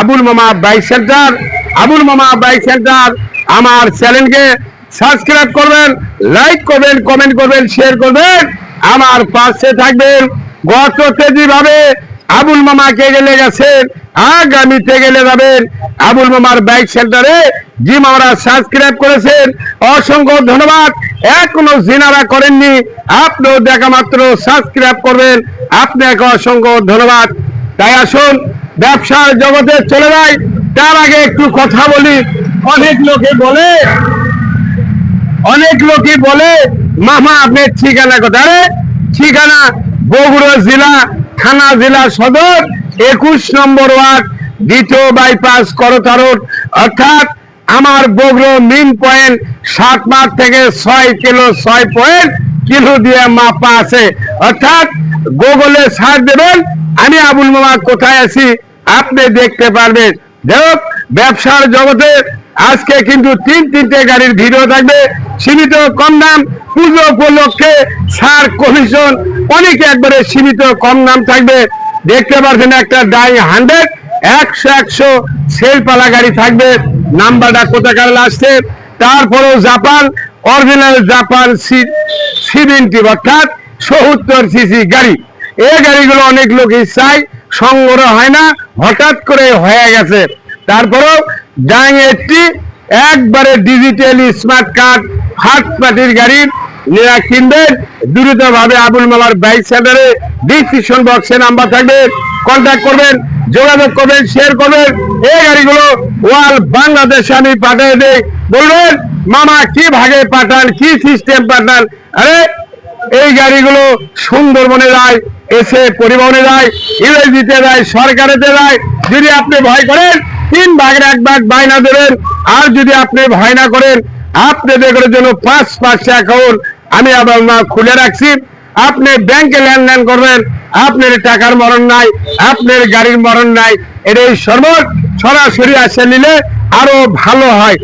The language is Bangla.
আবুল মামা বাইক সেন্টার, আবুল মামা বাইক সেন্টার, আমার চ্যানেলকে সাবস্ক্রাইব করবেন, লাইক করবেন, কমেন্ট করবেন শেয়ার করবেন। আমার পাশে থাকবেন গত তেজি ভাবে আবুল মামাকে গেলে গেছেন আগামীতে গেলে যাবেন। আবুল মামার বাইক সেন্টারে জিম আমরা সাবস্ক্রাইব করেছেন। অসংখ্য ধন্যবাদ। এখনও জিনারা করেননি। আপনিও দেখা মাত্র সাবস্ক্রাইব করবেন। আপনাকে অসংখ্য ধন্যবাদ। তাই আসুন, ব্যবসার জগতে চলে যাই। তার আগে একটু কথা বলি। অনেক লোকে বলে, অনেক লোকই বলে, মামা, আপনার ঠিকানা কোথায়? ঠিকানা বগুড়া জেলা, থানা জেলা সদর, একুশ নম্বর ওয়ার্ড, দ্বিতীয় বাইপাস করতা রোড। অর্থাৎ আমার বগুড়ো মিন পয়েন্ট সাত মাস থেকে ছয় কিলো, ছয় পয়েন্ট কিলো দিয়ে মাপা আছে। অর্থাৎ গুগলে সার দেবেন আমি আবুল মামা কোথায় আছি, আপনি দেখতে পারবেন। দেখ ব্যবসার জগতে আজকে কিন্তু তিন তিনটে গাড়ির ভিডিও থাকবে। সীমিত কম দাম, পুজো উপলক্ষে সার কমিশন অনেক একবারে সীমিত কম দাম থাকবে। দেখতে পাচ্ছেন একটা ডাই হান্ড্রেড একশো একশো সেলপালা গাড়ি থাকবে। নাম্বারটা কোথাকার আসছে? তারপরেও জাপান অরিজিনাল জাপান সিভেন্টি অর্থাৎ সত্তর সিসি গাড়ি। এই গাড়িগুলো অনেক লোকই চাই সংগ্রহ হয় না, হঠাৎ করে হয়ে গেছে। তারপরেও ডাং একটি একবারে ডিজিটাল স্মার্ট কার্ড হাত পার্টির গাড়ির নিরা কিনবেন দ্রুত ভাবে আবুল মামার বাইক সেন্টারে ডিসক্রিপশন বক্সে নাম্বার থাকবে। কন্ট্যাক্ট করবেন, যোগাযোগ করবেন শেয়ার করবেন। এই গাড়িগুলো ওয়াল বাংলাদেশে আমি পাঠিয়ে দেই। বলবেন, মামা, কি ভাগে পাঠান, কি সিস্টেম পাঠান? আরে এই গাড়িগুলো সুন্দরবনে যায় এসে পরিবহনে যায় ইউএসডিতে যায় সরকারেতে যায় যদি আপনি ভয় করেন, তিন ভাগের এক ভাগ বায়না দেবেন। আর যদি আপনি ভয় না করেন, আপনাদের জন্য পাঁচ পাঁচশো অ্যাকাউন্ট আমি আবার খুলে রাখছি। আপনি ব্যাংকে লেনদেন করবেন, আপনার টাকার মরণ নাই, আপনার গাড়ির মরণ নাই। এটাই সর্ব সরাসরি আসে নিলে আরও ভালো হয়।